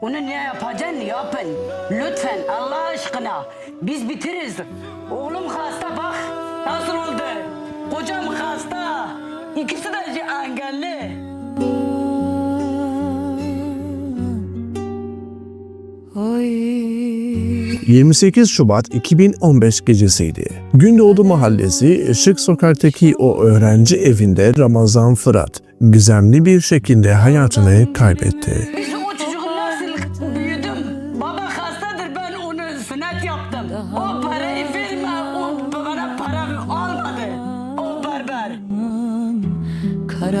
Onu ne yapacaksın yapın. Lütfen Allah aşkına. Biz bitiririz. Oğlum hasta bak nasıl oldu. Kocam hasta. İkisi de engelli. 28 Şubat 2015 gecesiydi. Gündoğdu Mahallesi Işık Sokak'taki o öğrenci evinde Ramazan Fırat gizemli bir şekilde hayatını kaybetti.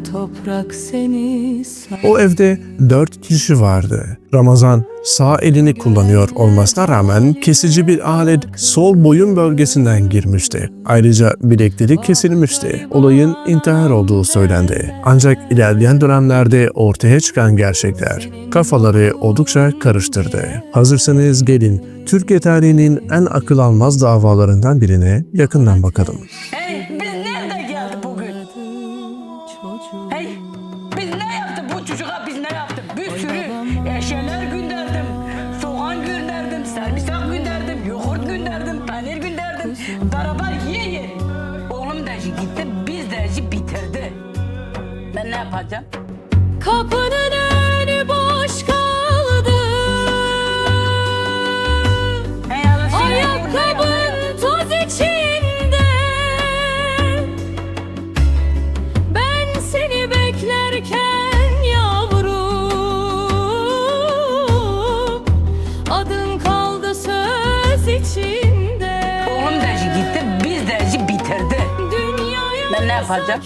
Kara toprak seni O evde 4 kişi vardı. Ramazan sağ elini kullanıyor olmasına rağmen kesici bir alet sol boyun bölgesinden girmişti. Ayrıca bilekleri kesilmişti. Olayın intihar olduğu söylendi. Ancak ilerleyen dönemlerde ortaya çıkan gerçekler kafaları oldukça karıştırdı. Hazırsanız gelin Türkiye tarihinin en akıl almaz davalarından birine yakından bakalım. Hey ভাজা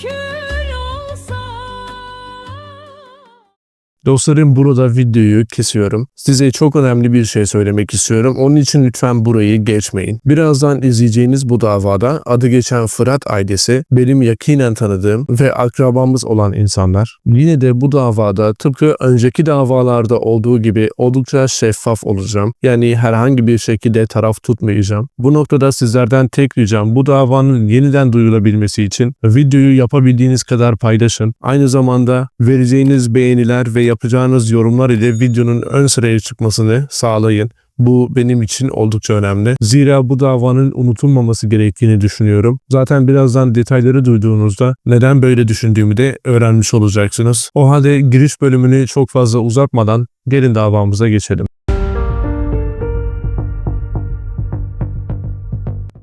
Dostlarım burada videoyu kesiyorum. Size çok önemli bir şey söylemek istiyorum. Onun için lütfen burayı geçmeyin. Birazdan izleyeceğiniz bu davada adı geçen Fırat ailesi benim yakinen tanıdığım ve akrabamız olan insanlar. Yine de bu davada tıpkı önceki davalarda olduğu gibi oldukça şeffaf olacağım. Yani herhangi bir şekilde taraf tutmayacağım. Bu noktada sizlerden tek ricam bu davanın yeniden duyulabilmesi için videoyu yapabildiğiniz kadar paylaşın. Aynı zamanda vereceğiniz beğeniler ve yapacağınız yorumlar ile videonun ön sıraya çıkmasını sağlayın. Bu benim için oldukça önemli. Zira bu davanın unutulmaması gerektiğini düşünüyorum. Zaten birazdan detayları duyduğunuzda neden böyle düşündüğümü de öğrenmiş olacaksınız. O halde giriş bölümünü çok fazla uzatmadan gelin davamıza geçelim.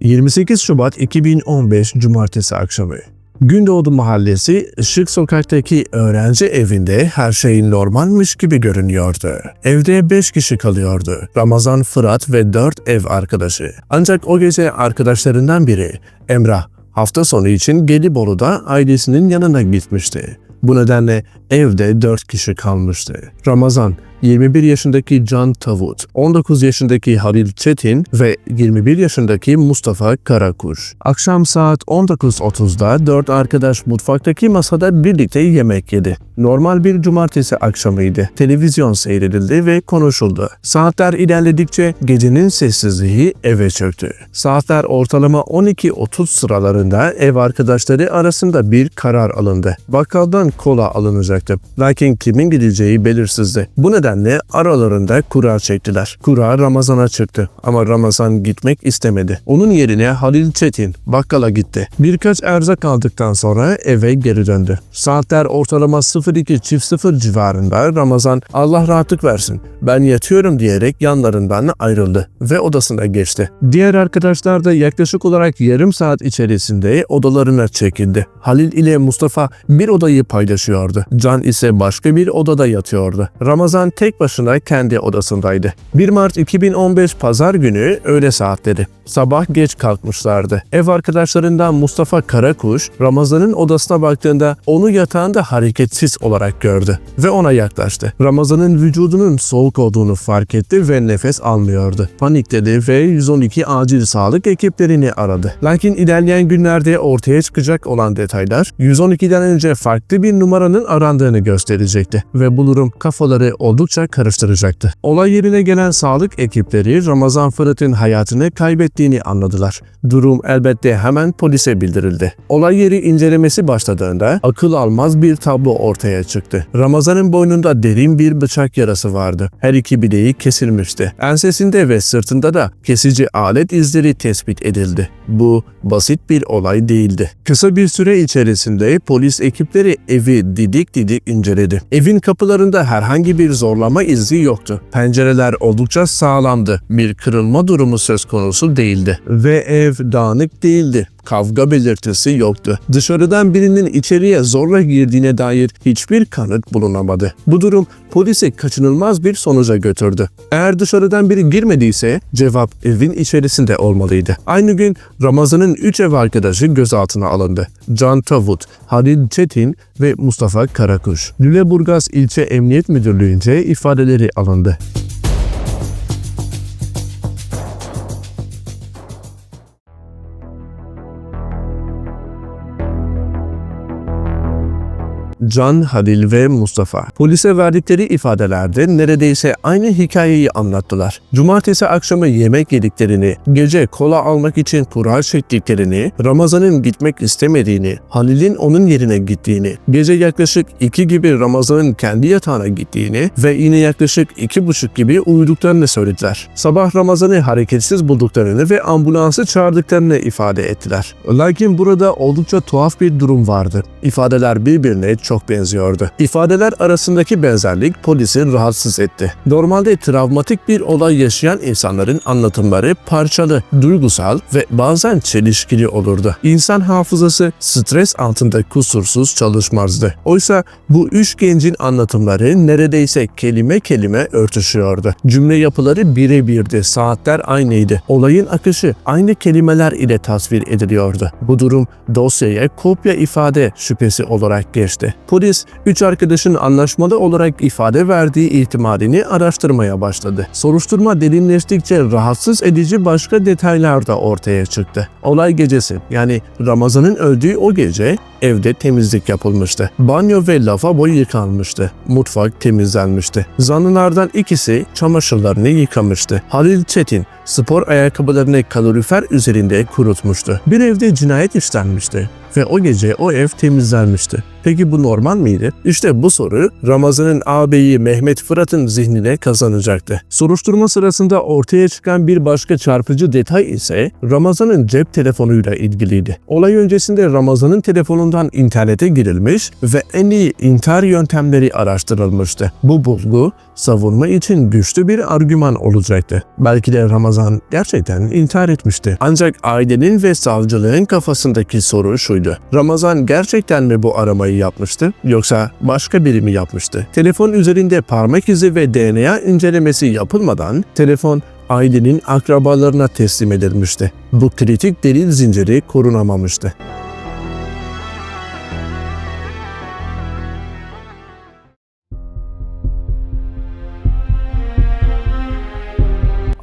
28 Şubat 2015 Cumartesi akşamı. Gündoğdu Mahallesi Işık Sokak'taki öğrenci evinde her şey normalmiş gibi görünüyordu. Evde 5 kişi kalıyordu. Ramazan, Fırat ve 4 ev arkadaşı. Ancak o gece arkadaşlarından biri Emrah hafta sonu için Gelibolu'da ailesinin yanına gitmişti. Bu nedenle evde 4 kişi kalmıştı. Ramazan, 21 yaşındaki Can Tavut, 19 yaşındaki Halil Çetin ve 21 yaşındaki Mustafa Karakuş. Akşam saat 19.30'da 4 arkadaş mutfaktaki masada birlikte yemek yedi. Normal bir cumartesi akşamıydı. Televizyon seyredildi ve konuşuldu. Saatler ilerledikçe gecenin sessizliği eve çöktü. Saatler ortalama 12.30 sıralarında ev arkadaşları arasında bir karar alındı. Bakkaldan kola alınacaktı. Lakin kimin gideceği belirsizdi. Bu nedenle aralarında kura çektiler. Kura Ramazan'a çıktı ama Ramazan gitmek istemedi. Onun yerine Halil Çetin bakkala gitti. Birkaç erzak aldıktan sonra eve geri döndü. Saatler ortalama 02.00 civarında Ramazan Allah rahatlık versin ben yatıyorum diyerek yanlarından ayrıldı ve odasına geçti. Diğer arkadaşlar da yaklaşık olarak yarım saat içerisinde odalarına çekildi. Halil ile Mustafa bir odayı paylaşıyordu. Can ise başka bir odada yatıyordu. Ramazan tek başına kendi odasındaydı. 1 Mart 2015 Pazar günü öğle saatleri. Sabah geç kalkmışlardı. Ev arkadaşlarından Mustafa Karakuş, Ramazan'ın odasına baktığında onu yatağında hareketsiz olarak gördü ve ona yaklaştı. Ramazan'ın vücudunun soğuk olduğunu fark etti ve nefes almıyordu. Panikledi ve 112 acil sağlık ekiplerini aradı. Lakin ilerleyen günlerde ortaya çıkacak olan detaylar 112'den önce farklı bir numaranın arandığını gösterecekti ve bu durum kafaları oldukça karıştıracaktı. Olay yerine gelen sağlık ekipleri Ramazan Fırat'ın hayatını kaybettiğini anladılar. Durum elbette hemen polise bildirildi. Olay yeri incelemesi başladığında akıl almaz bir tablo ortaya çıktı. Ramazan'ın boynunda derin bir bıçak yarası vardı. Her iki bileği kesilmişti. Ensesinde ve sırtında da kesici alet izleri tespit edildi. Bu basit bir olay değildi. Kısa bir süre içerisinde polis ekipleri evi didik didik inceledi. Evin kapılarında herhangi bir zorlama izi yoktu. Pencereler oldukça sağlamdı. Bir kırılma durumu söz konusu değildi. Ve ev dağınık değildi. Kavga belirtisi yoktu. Dışarıdan birinin içeriye zorla girdiğine dair hiçbir kanıt bulunamadı. Bu durum polisi kaçınılmaz bir sonuca götürdü. Eğer dışarıdan biri girmediyse cevap evin içerisinde olmalıydı. Aynı gün Ramazan'ın üç ev arkadaşı gözaltına alındı. Can Tavut, Halil Çetin ve Mustafa Karakuş. Lüleburgaz İlçe Emniyet Müdürlüğü'nce ifadeleri alındı. Can, Halil ve Mustafa. Polise verdikleri ifadelerde neredeyse aynı hikayeyi anlattılar. Cumartesi akşamı yemek yediklerini, gece kola almak için kura çektiklerini, Ramazan'ın gitmek istemediğini, Halil'in onun yerine gittiğini, gece yaklaşık 2 gibi Ramazan'ın kendi yatağına gittiğini ve yine yaklaşık iki buçuk gibi uyuduklarını söylediler. Sabah Ramazan'ı hareketsiz bulduklarını ve ambulansı çağırdıklarını ifade ettiler. Lakin burada oldukça tuhaf bir durum vardı. İfadeler birbirine çok benziyordu. İfadeler arasındaki benzerlik polisi rahatsız etti. Normalde travmatik bir olay yaşayan insanların anlatımları parçalı, duygusal ve bazen çelişkili olurdu. İnsan hafızası stres altında kusursuz çalışmazdı. Oysa bu üç gencin anlatımları neredeyse kelime kelime örtüşüyordu. Cümle yapıları birebirdi, saatler aynıydı. Olayın akışı aynı kelimeler ile tasvir ediliyordu. Bu durum dosyaya kopya ifade şüphesi olarak geçti. Polis, üç arkadaşın anlaşmalı olarak ifade verdiği ihtimalini araştırmaya başladı. Soruşturma derinleştikçe rahatsız edici başka detaylar da ortaya çıktı. Olay gecesi yani Ramazan'ın öldüğü o gece evde temizlik yapılmıştı. Banyo ve lavabo yıkanmıştı. Mutfak temizlenmişti. Zanlılardan ikisi çamaşırlarını yıkamıştı. Halil Çetin spor ayakkabılarını kalorifer üzerinde kurutmuştu. Bir evde cinayet işlenmişti ve o gece o ev temizlenmişti. Peki bu normal miydi? İşte bu soru Ramazan'ın ağabeyi Mehmet Fırat'ın zihnine kazanacaktı. Soruşturma sırasında ortaya çıkan bir başka çarpıcı detay ise Ramazan'ın cep telefonuyla ilgiliydi. Olay öncesinde Ramazan'ın telefonundan internete girilmiş ve en iyi intihar yöntemleri araştırılmıştı. Bu bulgu savunma için güçlü bir argüman olacaktı. Belki de Ramazan gerçekten intihar etmişti. Ancak ailenin ve savcılığın kafasındaki soru şuydu. Ramazan gerçekten mi bu aramayı yapmıştı yoksa başka biri mi yapmıştı? Telefon üzerinde parmak izi ve DNA incelemesi yapılmadan telefon ailenin akrabalarına teslim edilmişti. Bu kritik delil zinciri korunamamıştı.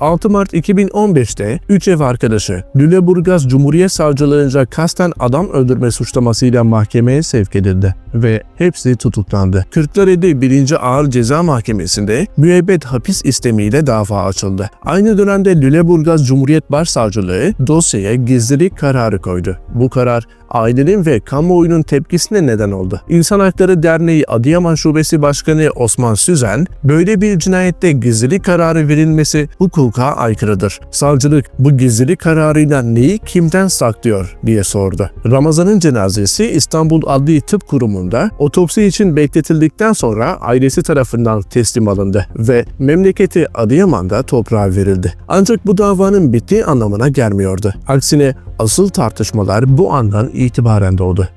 6 Mart 2015'te 3 ev arkadaşı Lüleburgaz Cumhuriyet Savcılığınca kasten adam öldürme suçlamasıyla mahkemeye sevk edildi ve hepsi tutuklandı. Kırklareli 1. Ağır Ceza Mahkemesi'nde müebbet hapis istemiyle dava açıldı. Aynı dönemde Lüleburgaz Cumhuriyet Başsavcılığı dosyaya gizlilik kararı koydu. Bu karar ailenin ve kamuoyunun tepkisine neden oldu. İnsan Hakları Derneği Adıyaman Şubesi Başkanı Osman Süzen, böyle bir cinayette gizlilik kararı verilmesi hukuka aykırıdır. Savcılık bu gizlilik kararıyla neyi kimden saklıyor diye sordu. Ramazan'ın cenazesi İstanbul Adli Tıp Kurumu'nda otopsi için bekletildikten sonra ailesi tarafından teslim alındı ve memleketi Adıyaman'da toprağa verildi. Ancak bu davanın bittiği anlamına gelmiyordu. Aksine asıl tartışmalar bu andan itibaren doğdu.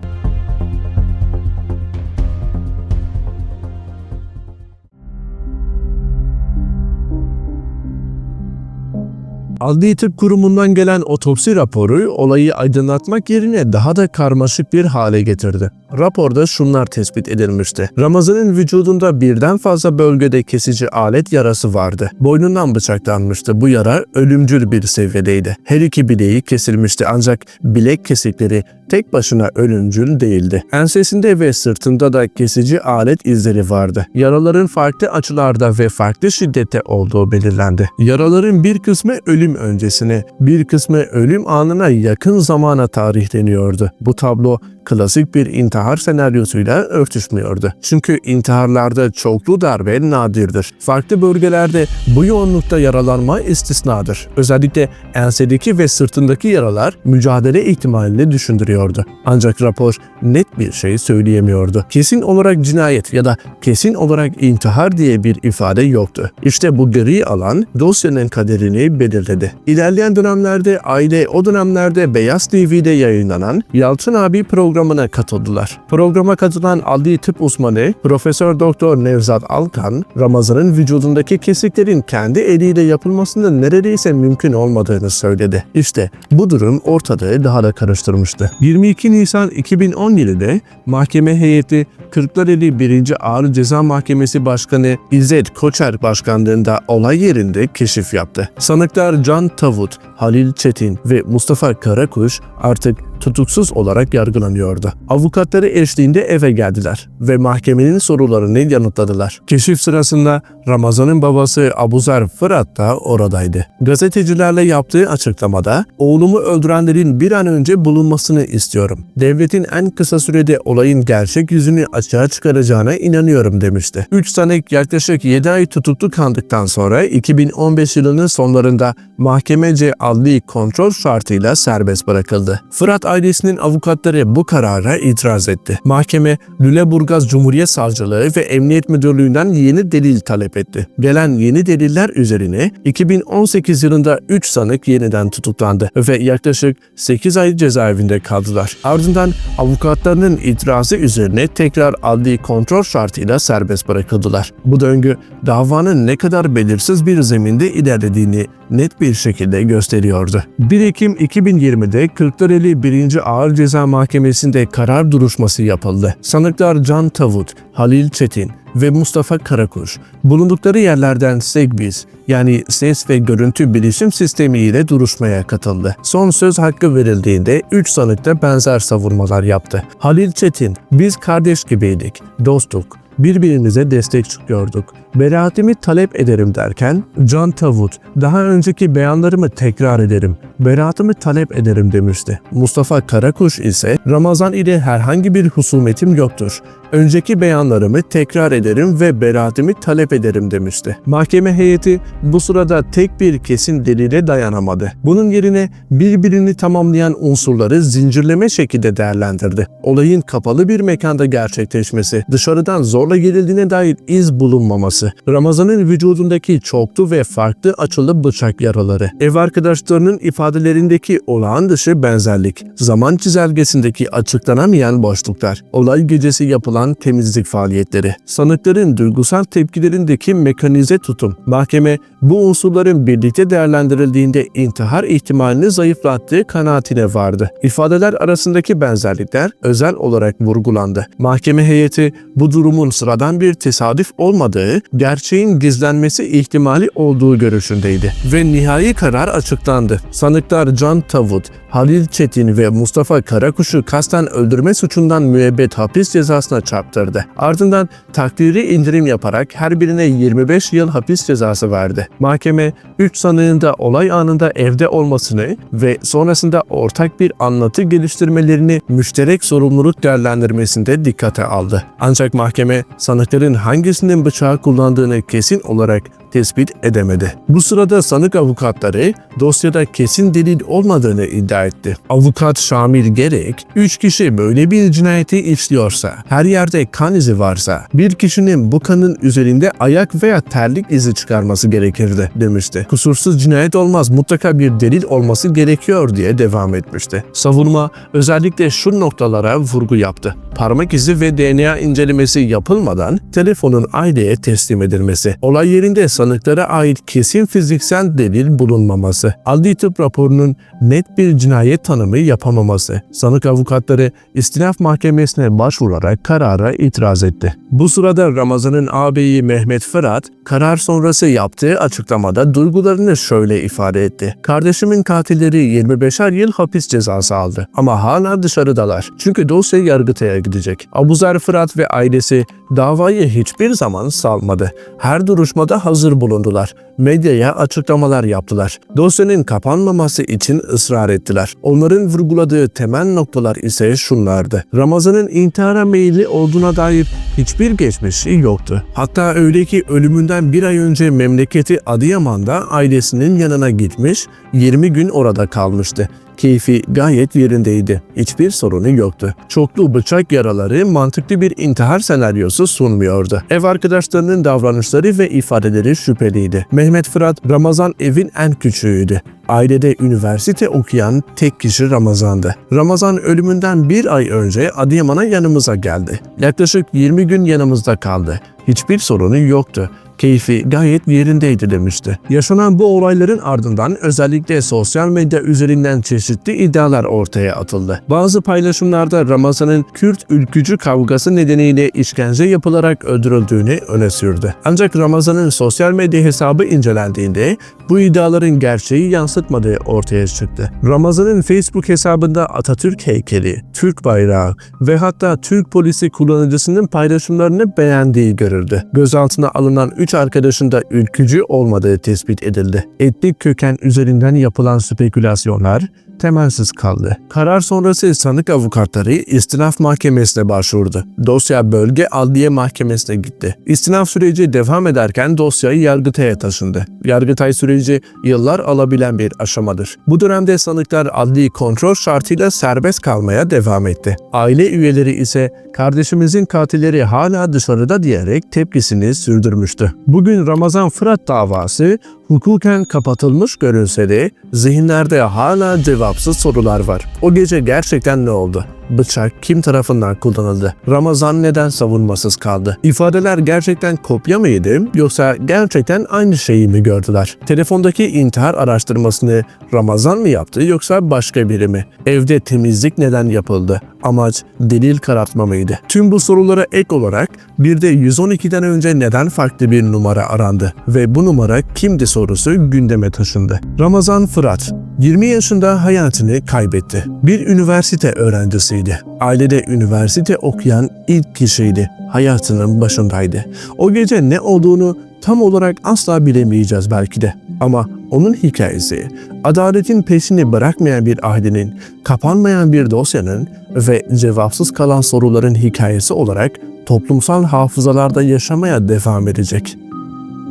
Adli Tıp Kurumu'ndan gelen otopsi raporu olayı aydınlatmak yerine daha da karmaşık bir hale getirdi. Raporda şunlar tespit edilmişti. Ramazan'ın vücudunda birden fazla bölgede kesici alet yarası vardı. Boynundan bıçaklanmıştı. Bu yara ölümcül bir seviyedeydi. Her iki bileği kesilmişti ancak bilek kesikleri tek başına ölümcül değildi. Ensesinde ve sırtında da kesici alet izleri vardı. Yaraların farklı açılarda ve farklı şiddette olduğu belirlendi. Yaraların bir kısmı ölüm öncesine, bir kısmı ölüm anına yakın zamana tarihleniyordu. Bu tablo klasik bir intihar senaryosuyla örtüşmüyordu. Çünkü intiharlarda çoklu darbe nadirdir. Farklı bölgelerde bu yoğunlukta yaralanma istisnadır. Özellikle ensedeki ve sırtındaki yaralar mücadele ihtimalini düşündürüyordu. Ancak rapor net bir şey söyleyemiyordu. Kesin olarak cinayet ya da kesin olarak intihar diye bir ifade yoktu. İşte bu gri alan dosyanın kaderini belirledi. İlerleyen dönemlerde aile o dönemlerde Beyaz TV'de yayınlanan Yalçın abi programına katıldılar. Programa katılan adli tıp uzmanı Profesör Doktor Nevzat Alkan, Ramazan'ın vücudundaki kesiklerin kendi eliyle yapılmasının neredeyse mümkün olmadığını söyledi. İşte bu durum ortalığı daha da karıştırmıştı. 22 Nisan 2017'de mahkeme heyeti Kırklareli 1. Ağır Ceza Mahkemesi Başkanı İzzet Koçer başkanlığında olay yerinde keşif yaptı. Sanıklar Can Tavut, Halil Çetin ve Mustafa Karakuş artık tutuksuz olarak yargılanıyordu. Avukatları eşliğinde eve geldiler ve mahkemenin sorularını yanıtladılar. Keşif sırasında Ramazan'ın babası Abuzer Fırat da oradaydı. Gazetecilerle yaptığı açıklamada oğlumu öldürenlerin bir an önce bulunmasını istiyorum. Devletin en kısa sürede olayın gerçek yüzünü açığa çıkaracağına inanıyorum demişti. 3 sanık yaklaşık 7 ay tutuklu kaldıktan sonra 2015 yılının sonlarında mahkemece adli kontrol şartıyla serbest bırakıldı. Fırat ailesinin avukatları bu karara itiraz etti. Mahkeme Lüleburgaz Cumhuriyet Savcılığı ve Emniyet Müdürlüğü'nden yeni delil talep etti. Gelen yeni deliller üzerine 2018 yılında 3 sanık yeniden tutuklandı ve yaklaşık 8 ay cezaevinde kaldılar. Ardından avukatlarının itirazı üzerine tekrar adli kontrol şartıyla serbest bırakıldılar. Bu döngü davanın ne kadar belirsiz bir zeminde ilerlediğini net bir şekilde gösteriyordu. 1 Ekim 2020'de Kırklareli 1. Ağır Ceza Mahkemesi'nde karar duruşması yapıldı. Sanıklar Can Tavut, Halil Çetin ve Mustafa Karakuş bulundukları yerlerden SEGBİS yani ses ve görüntü bilişim sistemi ile duruşmaya katıldı. Son söz hakkı verildiğinde 3 sanık da benzer savunmalar yaptı. Halil Çetin, biz kardeş gibiydik, dostuk, birbirimize destek çıkıyorduk. Beraatimi talep ederim derken Can Tavut daha önceki beyanlarımı tekrar ederim. Beraatimi talep ederim demişti. Mustafa Karakuş ise Ramazan ile herhangi bir husumetim yoktur. Önceki beyanlarımı tekrar ederim ve beraatimi talep ederim demişti. Mahkeme heyeti bu sırada tek bir kesin delile dayanamadı. Bunun yerine birbirini tamamlayan unsurları zincirleme şekilde değerlendirdi. Olayın kapalı bir mekanda gerçekleşmesi, dışarıdan zorla girildiğine dair iz bulunmaması, Ramazan'ın vücudundaki çoklu ve farklı açılı bıçak yaraları, ev arkadaşlarının ifadelerindeki olağan dışı benzerlik, zaman çizelgesindeki açıklanamayan boşluklar, olay gecesi yapılan temizlik faaliyetleri, sanıkların duygusal tepkilerindeki mekanize tutum, mahkeme bu unsurların birlikte değerlendirildiğinde intihar ihtimalini zayıflattığı kanaatine vardı. İfadeler arasındaki benzerlikler özel olarak vurgulandı. Mahkeme heyeti bu durumun sıradan bir tesadüf olmadığı, gerçeğin gizlenmesi ihtimali olduğu görüşündeydi. Ve nihai karar açıklandı. Sanıklar Can Tavut, Halil Çetin ve Mustafa Karakuş'u kasten öldürme suçundan müebbet hapis cezasına çarptırdı. Ardından takdiri indirim yaparak her birine 25 yıl hapis cezası verdi. Mahkeme 3 sanığın da olay anında evde olmasını ve sonrasında ortak bir anlatı geliştirmelerini müşterek sorumluluk değerlendirmesinde dikkate aldı. Ancak mahkeme sanıkların hangisinin bıçağı kullandığını kesin olarak tespit edemedi. Bu sırada sanık avukatları dosyada kesin delil olmadığını iddia etti. Avukat Şamil Gerek, 3 kişi böyle bir cinayeti işliyorsa, her yerde kan izi varsa, bir kişinin bu kanın üzerinde ayak veya terlik izi çıkarması gerekirdi demişti. Kusursuz cinayet olmaz mutlaka bir delil olması gerekiyor diye devam etmişti. Savunma özellikle şu noktalara vurgu yaptı. Parmak izi ve DNA incelemesi yapılmadan telefonun aileye teslim edilmesi, olay yerinde sanıklara ait kesin fiziksel delil bulunmaması, adli tıp raporunun net bir cinayet tanımı yapamaması, sanık avukatları istinaf mahkemesine başvurarak karara itiraz etti. Bu sırada Ramazan'ın ağabeyi Mehmet Fırat, karar sonrası yaptığı açıklamada duygularını şöyle ifade etti. Kardeşimin katilleri 25'er yıl hapis cezası aldı ama hala dışarıdalar. Çünkü dosya Yargıtay'a gidecek. Abuzer Fırat ve ailesi davayı hiçbir zaman salmadı. Her duruşmada hazır bulundular. Medyaya açıklamalar yaptılar. Dosyanın kapanmaması için ısrar ettiler. Onların vurguladığı temel noktalar ise şunlardı. Ramazan'ın intihara meyilli olduğuna dair hiçbir geçmişi yoktu. Hatta öyle ki ölümünden bir ay önce memleketi Adıyaman'da ailesinin yanına gitmiş, 20 gün orada kalmıştı. Keyfi gayet yerindeydi. Hiçbir sorunu yoktu. Çoklu bıçak yaraları mantıklı bir intihar senaryosu sunmuyordu. Ev arkadaşlarının davranışları ve ifadeleri şüpheliydi. Mehmet Fırat, Ramazan evin en küçüğüydü. Ailede üniversite okuyan tek kişi Ramazan'dı. Ramazan ölümünden bir ay önce Adıyaman'a yanımıza geldi. Yaklaşık 20 gün yanımızda kaldı. Hiçbir sorunu yoktu keyfi gayet yerindeydi demişti. Yaşanan bu olayların ardından özellikle sosyal medya üzerinden çeşitli iddialar ortaya atıldı. Bazı paylaşımlarda Ramazan'ın Kürt ülkücü kavgası nedeniyle işkence yapılarak öldürüldüğünü öne sürdü. Ancak Ramazan'ın sosyal medya hesabı incelendiğinde bu iddiaların gerçeği yansıtmadığı ortaya çıktı. Ramazan'ın Facebook hesabında Atatürk heykeli, Türk bayrağı ve hatta Türk polisi kullanıcısının paylaşımlarını beğendiği görüldü. Gözaltına alınan 3 arkadaşın da ülkücü olmadığı tespit edildi. Etnik köken üzerinden yapılan spekülasyonlar temelsiz kaldı. Karar sonrası sanık avukatları istinaf mahkemesine başvurdu. Dosya bölge adliye mahkemesine gitti. İstinaf süreci devam ederken dosyayı Yargıtay'a taşındı. Yargıtay süreci yıllar alabilen bir aşamadır. Bu dönemde sanıklar adli kontrol şartıyla serbest kalmaya devam etti. Aile üyeleri ise kardeşimizin katilleri hala dışarıda diyerek tepkisini sürdürmüştü. Bugün Ramazan Fırat davası hukuken kapatılmış görünse de zihinlerde hala cevapsız sorular var. O gece gerçekten ne oldu? Bıçak kim tarafından kullanıldı? Ramazan neden savunmasız kaldı? İfadeler gerçekten kopya mıydı yoksa gerçekten aynı şeyi mi gördüler? Telefondaki intihar araştırmasını Ramazan mı yaptı yoksa başka biri mi? Evde temizlik neden yapıldı? Amaç delil karartma mıydı? Tüm bu sorulara ek olarak bir de 112'den önce neden farklı bir numara arandı ve bu numara kimdi sorusu gündeme taşındı. Ramazan Fırat 20 yaşında hayatını kaybetti. Bir üniversite öğrencisiydi. Ailede üniversite okuyan ilk kişiydi. Hayatının başındaydı. O gece ne olduğunu tam olarak asla bilemeyeceğiz belki de. Ama onun hikayesi, adaletin peşini bırakmayan bir ailenin, kapanmayan bir dosyanın ve cevapsız kalan soruların hikayesi olarak toplumsal hafızalarda yaşamaya devam edecek.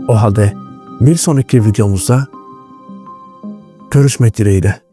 O halde bir sonraki videomuzda görüşmek dileğiyle.